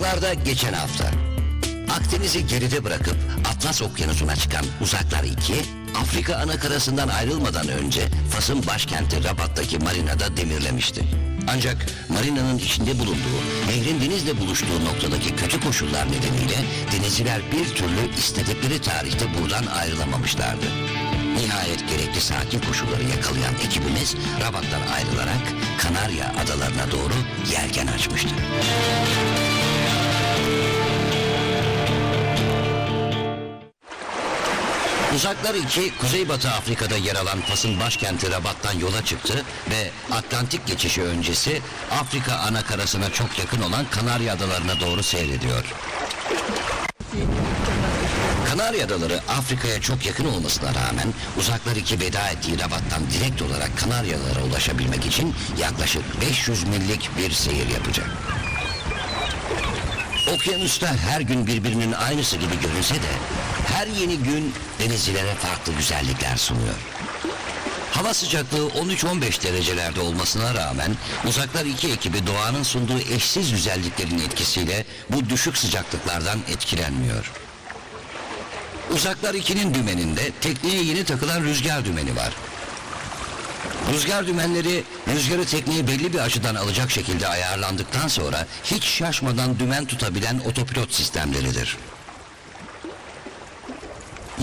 Uzaklarda geçen hafta. Akdeniz'i geride bırakıp Atlas Okyanusu'na çıkan Uzaklar 2, Afrika anakarasından ayrılmadan önce Fas'ın başkenti Rabat'taki marinada demirlemişti. Ancak marinanın içinde bulunduğu, nehrin denizle buluştuğu noktadaki kötü koşullar nedeniyle denizciler bir türlü istedikleri tarihte buradan ayrılamamışlardı. Nihayet gerekli sakin koşulları yakalayan ekibimiz Rabat'tan ayrılarak Kanarya adalarına doğru yelken açmıştı. Uzaklar 2, Kuzeybatı Afrika'da yer alan Fas'ın başkenti Rabat'tan yola çıktı ve Atlantik geçişi öncesi Afrika ana karasına çok yakın olan Kanarya Adalarına doğru seyrediyor. Kanarya Adaları Afrika'ya çok yakın olmasına rağmen Uzaklar 2 veda ettiği Rabat'tan direkt olarak Kanaryalara ulaşabilmek için yaklaşık 500 millik bir seyir yapacak. Okyanusta her gün birbirinin aynısı gibi görünse de her yeni gün denizcilere farklı güzellikler sunuyor. Hava sıcaklığı 13-15 derecelerde olmasına rağmen Uzaklar 2 ekibi doğanın sunduğu eşsiz güzelliklerin etkisiyle bu düşük sıcaklıklardan etkilenmiyor. Uzaklar 2'nin dümeninde tekneye yeni takılan rüzgar dümeni var. Rüzgar dümenleri rüzgarı tekneye belli bir açıdan alacak şekilde ayarlandıktan sonra hiç şaşmadan dümen tutabilen otopilot sistemleridir.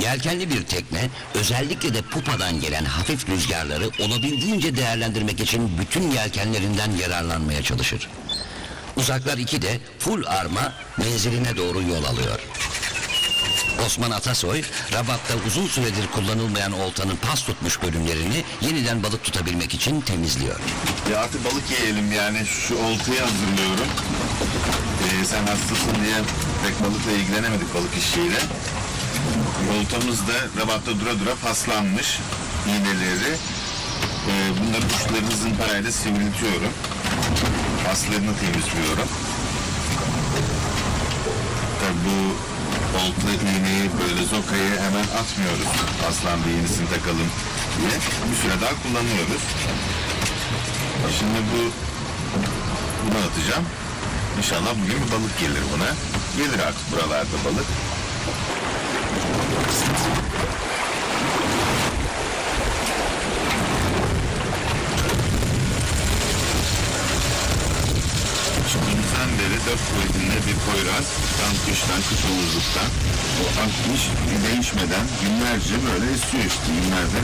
Yelkenli bir tekne özellikle de pupadan gelen hafif rüzgarları olabildiğince değerlendirmek için bütün yelkenlerinden yararlanmaya çalışır. Uzaklar 2 de full arma menziline doğru yol alıyor. Osman Atasoy, Rabat'ta uzun süredir kullanılmayan oltanın pas tutmuş bölümlerini yeniden balık tutabilmek için temizliyor. Ya artık balık yiyelim yani şu oltayı hazırlıyorum. Ee, sen hastasın diye pek balıkla ilgilenemedik balık işiyle. Oltamız da rabatta dura dura paslanmış iğneleri. Ee, bunları uçlarını zımparayla sivriltiyorum. Paslarını temizliyorum. Tabii bu olta iğneyi böyle zokayı hemen atmıyoruz. Paslandı yenisini takalım diye. Bir süre daha kullanıyoruz. Şimdi bu bunu atacağım. İnşallah bugün bir balık gelir buna. Gelir artık buralarda balık. Şimdiden beri dört kuvvetinde bir koyraz tam kıştan kış olurluktan o akmış değişmeden günlerce böyle esiyor işte günlerde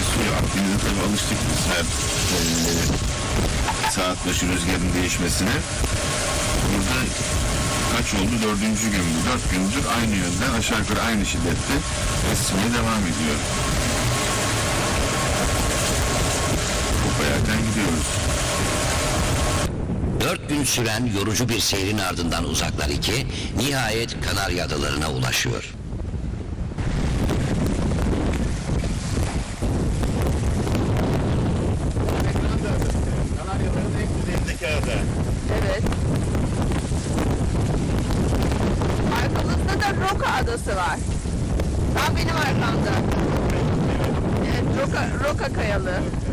esiyor. Akdeniz'e tabii alıştık biz her eee, saat başı rüzgarın değişmesine. Burada kaç oldu? Dördüncü gün mü? Dört gündür aynı yönden aşağı yukarı aynı şiddette esmeye devam ediyor. Kopayarken gidiyoruz. Dört gün süren yorucu bir seyrin ardından Uzaklar 2 nihayet Kanarya Adalarına ulaşıyor. on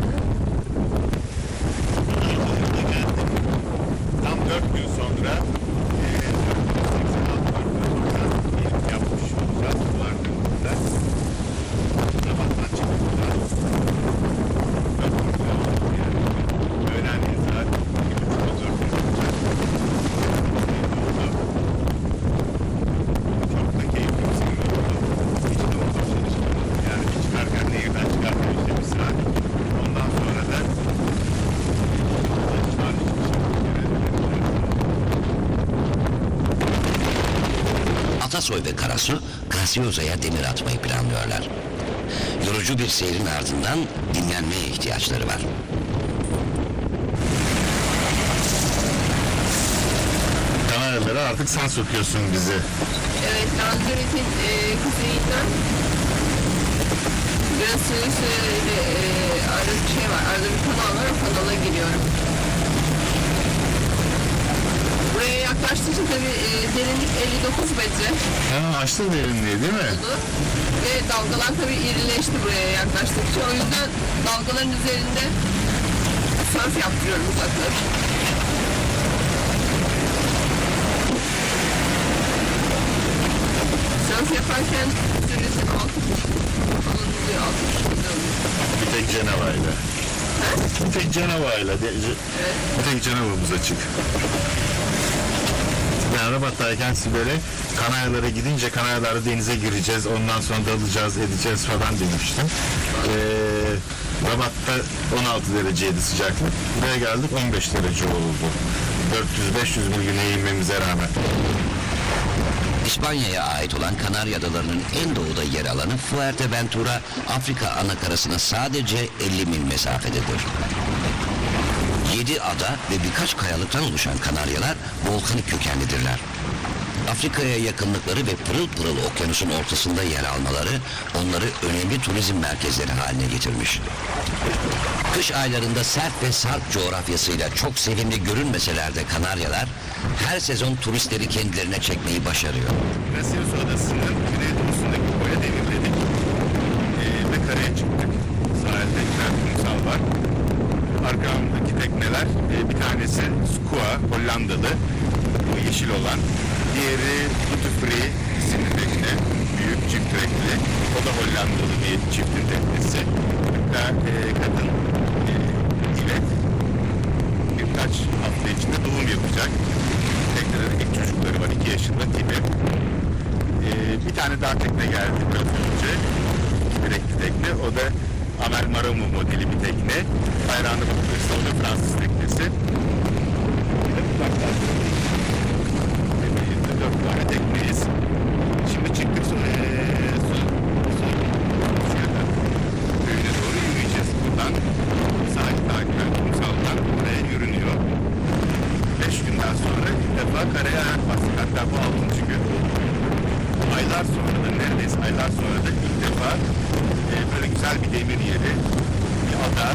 Karasu Graciosa'ya demir atmayı planlıyorlar. Yorucu bir seyrin ardından dinlenmeye ihtiyaçları var. Kanaryalara artık sen sokuyorsun bizi. Evet, Lanzarote'in e, kuzeyinden biraz suyu suyuyla e, arada bir şey var. Arada bir kanal var, o kanala giriyorum. 59 metre. Ha, açtı derinliği değil mi? Ve dalgalar tabii irileşti buraya yaklaştıkça. O yüzden dalgaların üzerinde sörf yaptırıyorum uzakları. Sörf yaparken süresi 60 falan oluyor, 60 Bir tek Ceneva'yla. Bir tek Ceneva'yla. Evet. Bir tek Ceneva'mız açık. Ben Rabat'tayken siz böyle Kanaryalara gidince Kanaryalarda denize gireceğiz, ondan sonra dalacağız, edeceğiz falan demiştim. Ee, Rabat'ta 16 dereceydi sıcaklık. Buraya geldik 15 derece oldu. 400-500 mil güneye inmemize rağmen. İspanya'ya ait olan Kanarya Adaları'nın en doğuda yer alanı Fuerteventura, Afrika anakarasına sadece 50 mil mesafededir. 7 ada ve birkaç kayalıktan oluşan Kanaryalar volkanik kökenlidirler. Afrika'ya yakınlıkları ve pırıl pırıl okyanusun ortasında yer almaları onları önemli turizm merkezleri haline getirmiş. Kış aylarında sert ve sarp coğrafyasıyla çok sevimli görünmeseler de Kanaryalar her sezon turistleri kendilerine çekmeyi başarıyor. Brasilyos Adası'nın güneydoğusundaki koya demirledik. Ee, ve karaya çıktık. Sahilde güzel kumsal var. Arkamdaki tekneler, e, bir tanesi Skua, Hollandalı. Bu yeşil olan. Diğeri Duty Free isimli tekne. Büyük, çift renkli. O da Hollandalı bir çiftin teknesi. Hatta e, kadın e, İlet birkaç hafta içinde doğum yapacak. Teknelerin ilk çocukları var. 2 yaşında Tibi. Ee, bir tane daha tekne geldi biraz önce. Direkli tekne. O da Amel Maramu modeli bir tekne. Bayrağını bakıyorsa o da Fransız teknesi. Bir de dört tane tekneyiz. Şimdi çıktık sonra ee, son, son Rusya'da köyüne doğru yürüyeceğiz buradan. Sahil takiben kumsaldan buraya yürünüyor. Beş günden sonra ilk defa karaya ayak bastık. Hatta bu altıncı gün. Aylar sonra da neredeyse aylar sonra da ilk defa e, böyle güzel bir demir yeri, bir ada,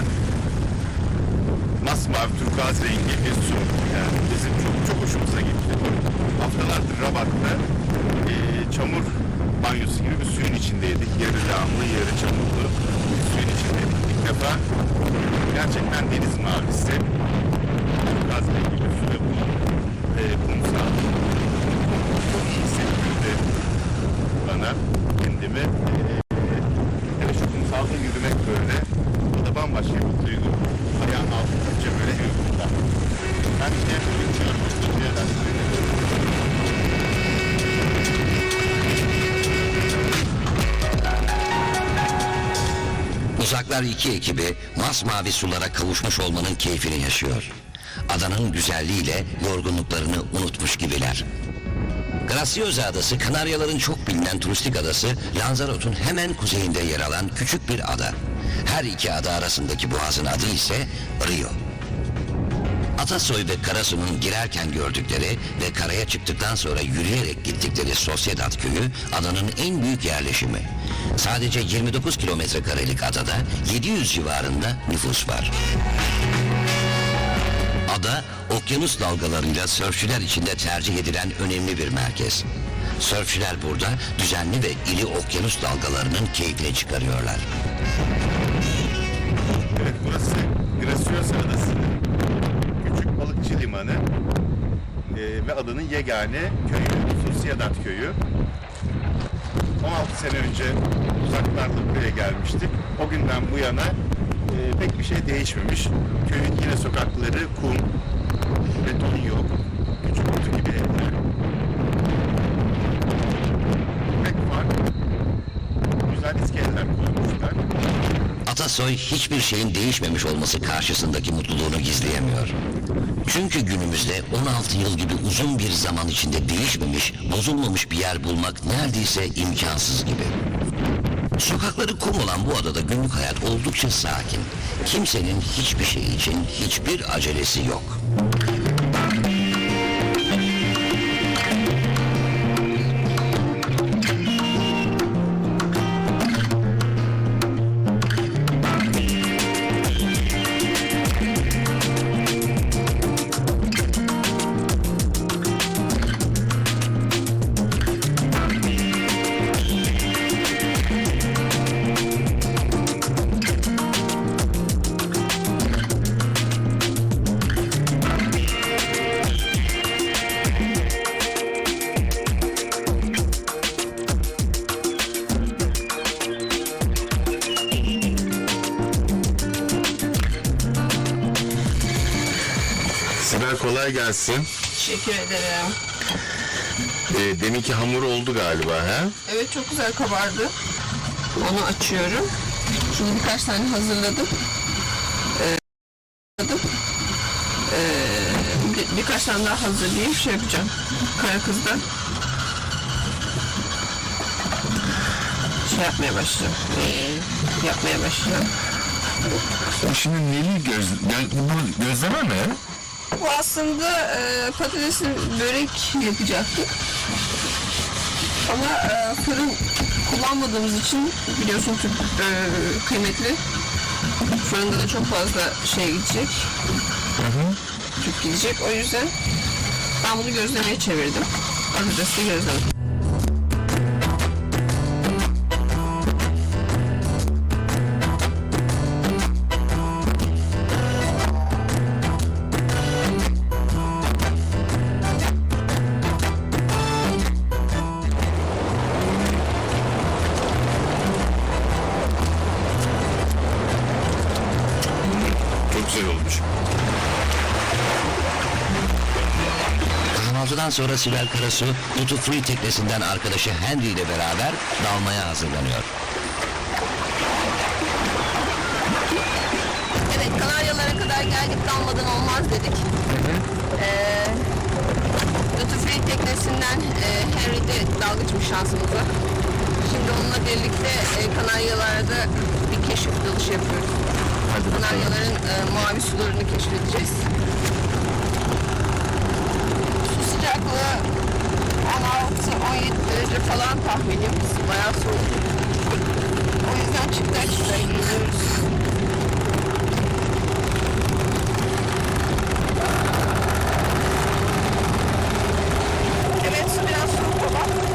masmavi turkuaz rengi bir su. Yani bizim çok çok hoşumuza gitti. Haftalardır Rabat'ta e, çamur banyosu gibi bir suyun içindeydik. Yarı yağmurlu, yarı çamurlu bir suyun içindeydik. İlk defa gerçekten deniz mavisi, turkuaz rengi bir su ve bu e, kumsal çok iyi hissettirdi bana kendimi. E, hele şu kumsalda yürümek böyle o da bambaşka bir duygu. Uzaklar iki ekibi masmavi sulara kavuşmuş olmanın keyfini yaşıyor. Adanın güzelliğiyle yorgunluklarını unutmuş gibiler. Graciosa Adası Kanaryaların çok bilinen turistik adası Lanzarot'un hemen kuzeyinde yer alan küçük bir ada. Her iki ada arasındaki boğazın adı ise Rio. Atasoy ve Karasu'nun girerken gördükleri ve karaya çıktıktan sonra yürüyerek gittikleri Sociedad köyü adanın en büyük yerleşimi. Sadece 29 kilometre karelik adada 700 civarında nüfus var. Ada, okyanus dalgalarıyla sörfçüler içinde tercih edilen önemli bir merkez. Sörfçüler burada düzenli ve iri okyanus dalgalarının keyfini çıkarıyorlar. Adanın yegane köyü, Sociedad köyü. 16 sene önce uzaklarda buraya gelmiştik. O günden bu yana e, pek bir şey değişmemiş. Köyün yine sokakları kum, beton yok, küçük kutu gibi evler. Pek fark. Güzel iskeleler koymuşlar. Atasoy hiçbir şeyin değişmemiş olması karşısındaki mutluluğunu gizleyemiyor. Çünkü günümüzde 16 yıl gibi uzun bir zaman içinde değişmemiş, bozulmamış bir yer bulmak neredeyse imkansız gibi. Sokakları kum olan bu adada günlük hayat oldukça sakin. Kimsenin hiçbir şey için hiçbir acelesi yok. Kolay gelsin. Teşekkür ederim. Ee, deminki hamur oldu galiba ha? Evet çok güzel kabardı. Onu açıyorum. Şimdi birkaç tane hazırladım. Ee. Ee, bir- birkaç tane daha hazırlayayım şey yapacağım. Kara kızda şey yapmaya başlayacağım. Ee, yapmaya başlayacağım. Şimdi neli göz, gö- bu gözleme mi? Bu aslında e, patatesin börek yapacaktık. Ama e, fırın kullanmadığımız için biliyorsun Türk e, kıymetli. Fırında da çok fazla şey gidecek. Tüp gidecek. O yüzden ben bunu gözlemeye çevirdim. Patatesi gözleme. Kahvaltıdan sonra Sibel Karasu, Duty Free teknesinden arkadaşı Henry ile beraber dalmaya hazırlanıyor. Evet Kanaryalara kadar geldik dalmadan olmaz dedik. Ee, Duty Free teknesinden e, Henry'de dalgıçmış şansımıza. Şimdi onunla birlikte e, Kanaryalarda bir keşif dalışı yapıyoruz. Kanaryaların e, mavi sularını keşfedeceğiz. Su sıcaklığı 16-17 derece falan tahminim. Bayağı soğuk. O yüzden çıkta çıkta geliyoruz. Evet su biraz soğuk ama.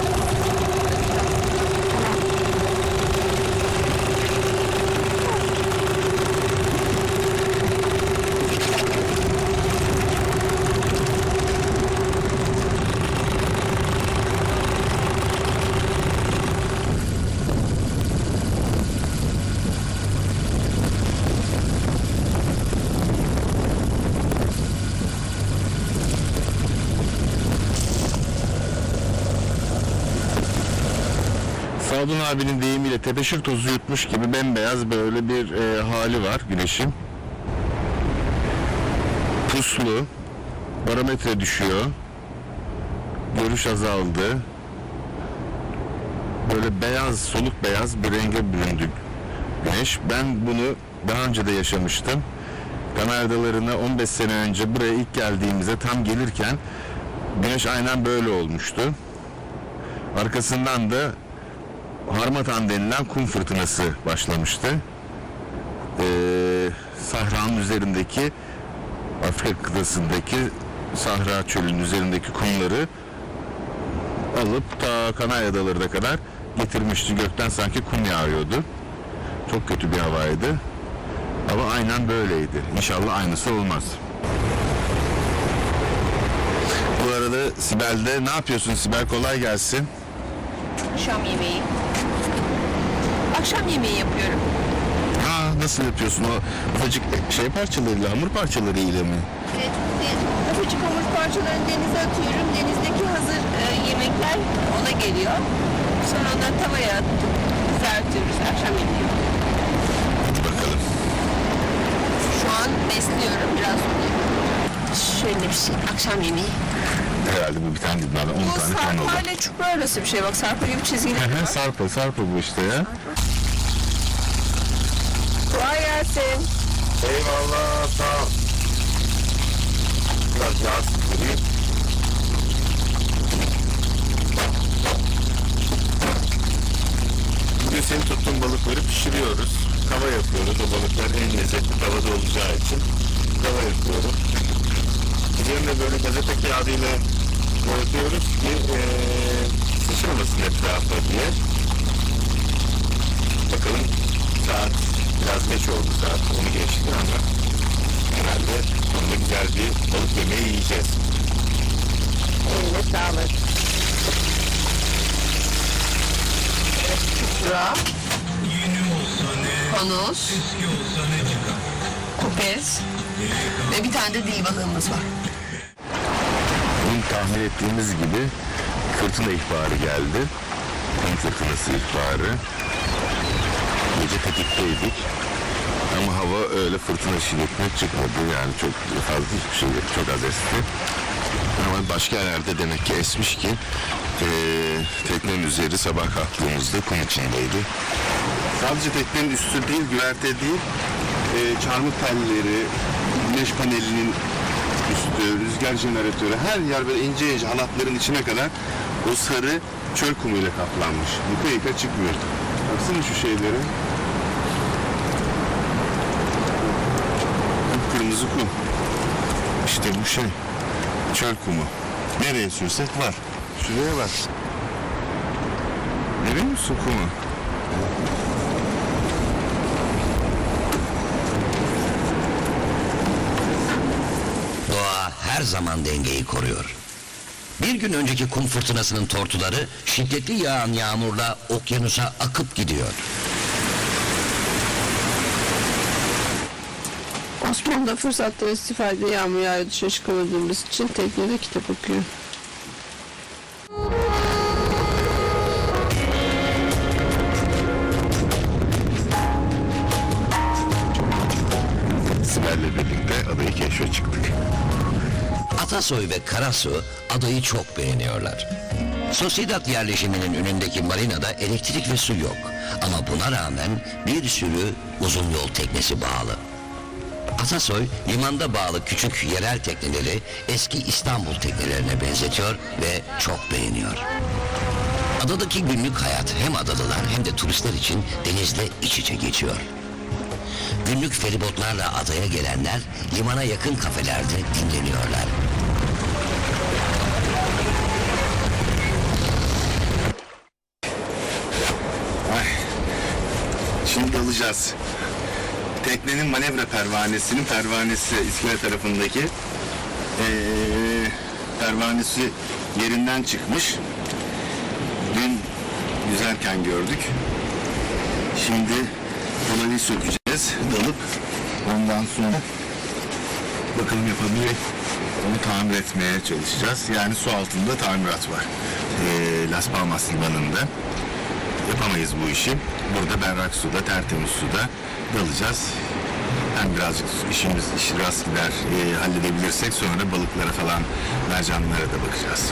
Sadun abinin deyimiyle tepeşir tozu yutmuş gibi bembeyaz böyle bir e, hali var güneşin. Puslu, barometre düşüyor, görüş azaldı. Böyle beyaz, soluk beyaz bir renge büründü güneş. Ben bunu daha önce de yaşamıştım. Kanar Adaları'na 15 sene önce buraya ilk geldiğimizde tam gelirken güneş aynen böyle olmuştu. Arkasından da Harmatan denilen kum fırtınası başlamıştı. Ee, Sahra'nın üzerindeki Afrika kıtasındaki Sahra çölünün üzerindeki kumları alıp ta Kanarya Adaları'na kadar getirmişti. Gökten sanki kum yağıyordu. Çok kötü bir havaydı. Ama aynen böyleydi. İnşallah aynısı olmaz. Bu arada Sibel'de ne yapıyorsun Sibel? Kolay gelsin. Akşam yemeği. Akşam yemeği yapıyorum. Aa, nasıl yapıyorsun o ufacık şey parçalarıyla, hamur parçalarıyla mı? Evet, ufacık hamur parçalarını denize atıyorum. Denizdeki hazır e, yemekler ona geliyor. Sonra da tavaya atıp kızartıyoruz akşam yemeği. Hadi bakalım. Şu an besliyorum biraz. Şöyle bir şey, akşam yemeği. Herhalde bu bir tane değil, daha 10 Bu tane falan oldu. sarpa ile çupra arası bir şey. Bak sarpa gibi çizgiler Hı hı, var. sarpa, sarpa bu işte ya. Gelsin. Eyvallah, sağ ol. Biraz yağ sıkılayım. Bugün senin tuttuğun balıkları pişiriyoruz. Tava yapıyoruz. O balıklar en lezzetli tavada olacağı için tava yapıyorum. Üzerine böyle gazete kağıdıyla boyatıyoruz ki eee sıçramasın etrafa diye. Bakalım saat biraz geç oldu saat onu geçti ama herhalde sonunda güzel bir balık yemeği yiyeceğiz. Eline sağlık. Evet, çupra. Panos. Kupez. Ve bir tane de dil balığımız var. Dün tahmin ettiğimiz gibi fırtına ihbarı geldi. Kum fırtınası ihbarı. Gece tetikteydik. Ama hava öyle fırtına şiddetine çıkmadı. Yani çok fazla hiçbir şey yok. Çok az esti. Ama başka yerlerde demek ki esmiş ki eee teknenin üzeri sabah kalktığımızda kum içindeydi. Sadece teknenin üstü değil, güverte değil, eee çarmıh telleri, güneş panelinin üstü, rüzgar jeneratörü her yer böyle ince ince halatların içine kadar o sarı çöl kumuyla kaplanmış. Yıka yıka çıkmıyor. Baksana şu şeylere. Kırmızı kum. İşte bu şey. Çöl kumu. Nereye sürsek var. Şuraya bak. Görüyor musun kumu? Doğa her zaman dengeyi koruyor. Bir gün önceki kum fırtınasının tortuları şiddetli yağan yağmurla okyanusa akıp gidiyor. Osman da fırsattan istifade yağmur yağıyor dışarı çıkamadığımız için teknede kitap okuyor. Sibel'le birlikte adayı keşfe çıktık. Atasoy ve Karasu adayı çok beğeniyorlar. Sosidat yerleşiminin önündeki marinada elektrik ve su yok. Ama buna rağmen bir sürü uzun yol teknesi bağlı. Atasoy limanda bağlı küçük yerel tekneleri eski İstanbul teknelerine benzetiyor ve çok beğeniyor. Adadaki günlük hayat hem adalılar hem de turistler için denizle iç içe geçiyor. Günlük feribotlarla adaya gelenler limana yakın kafelerde dinleniyorlar. Şimdi alacağız. Teknenin manevra pervanesinin pervanesi iskele tarafındaki ee, pervanesi yerinden çıkmış. Dün yüzerken gördük. Şimdi kolayı sökeceğiz. Dalıp ondan sonra bakalım yapabilir onu tamir etmeye çalışacağız. Yani su altında tamirat var. Ee, Las Palmas limanında yapamayız bu işi. Burada berrak suda, tertemiz suda dalacağız. Hem birazcık işimiz, işi rast gider, e, halledebilirsek sonra balıklara falan, mercanlara da bakacağız.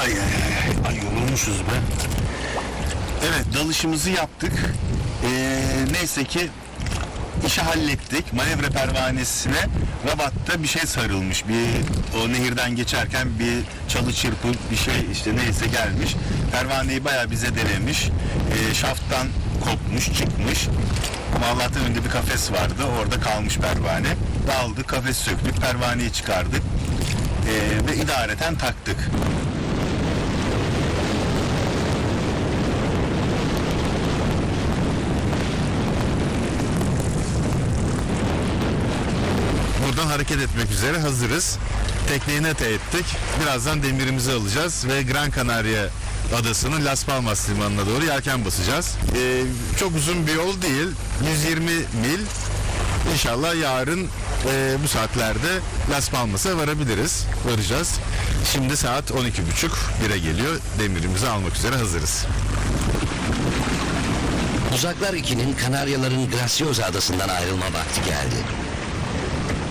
Ay ay ay, ay yorulmuşuz be. Evet, dalışımızı yaptık. Ee, neyse ki işi hallettik. Manevra pervanesine rabatta bir şey sarılmış. Bir o nehirden geçerken bir çalı çırpı bir şey işte neyse gelmiş. Pervaneyi bayağı bize delemiş. Ee, şafttan kopmuş, çıkmış. Ama Allah'tan önünde bir kafes vardı. Orada kalmış pervane. Daldık, kafes söktük, pervaneyi çıkardık. Ee, ve idareten taktık. Buradan hareket etmek üzere hazırız. Tekneyi nete ettik. Birazdan demirimizi alacağız ve Gran Canaria adasının Las Palmas limanına doğru yelken basacağız. Ee, çok uzun bir yol değil. 120 mil. İnşallah yarın e, bu saatlerde Las Palmas'a varabiliriz. Varacağız. Şimdi saat 12.30 1'e geliyor. Demirimizi almak üzere hazırız. Uzaklar 2'nin Kanaryaların Graciosa adasından ayrılma vakti geldi.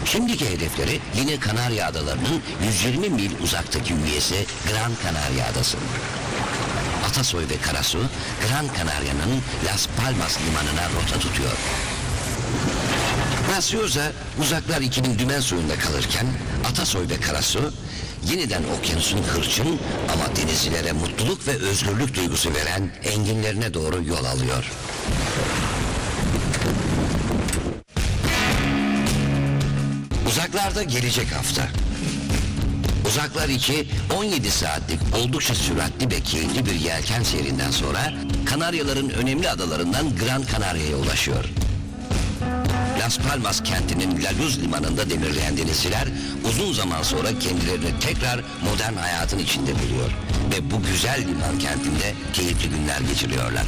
Şimdiki hedefleri yine Kanarya Adaları'nın 120 mil uzaktaki üyesi Gran Canaria Adası. Atasoy ve Karasu, Gran Canaria'nın Las Palmas limanına rota tutuyor. Graciosa, Uzaklar 2'nin dümen suyunda kalırken Atasoy ve Karasu yeniden okyanusun hırçın ama denizcilere mutluluk ve özgürlük duygusu veren enginlerine doğru yol alıyor. Uzaklarda gelecek hafta. Uzaklar 2 17 saatlik oldukça süratli ve keyifli bir yelken seyrinden sonra Kanaryaların önemli adalarından Gran Canaria'ya ulaşıyor. Las Palmas kentinin La Luz limanında demirleyen denizciler uzun zaman sonra kendilerini tekrar modern hayatın içinde buluyor ve bu güzel liman kentinde keyifli günler geçiriyorlar.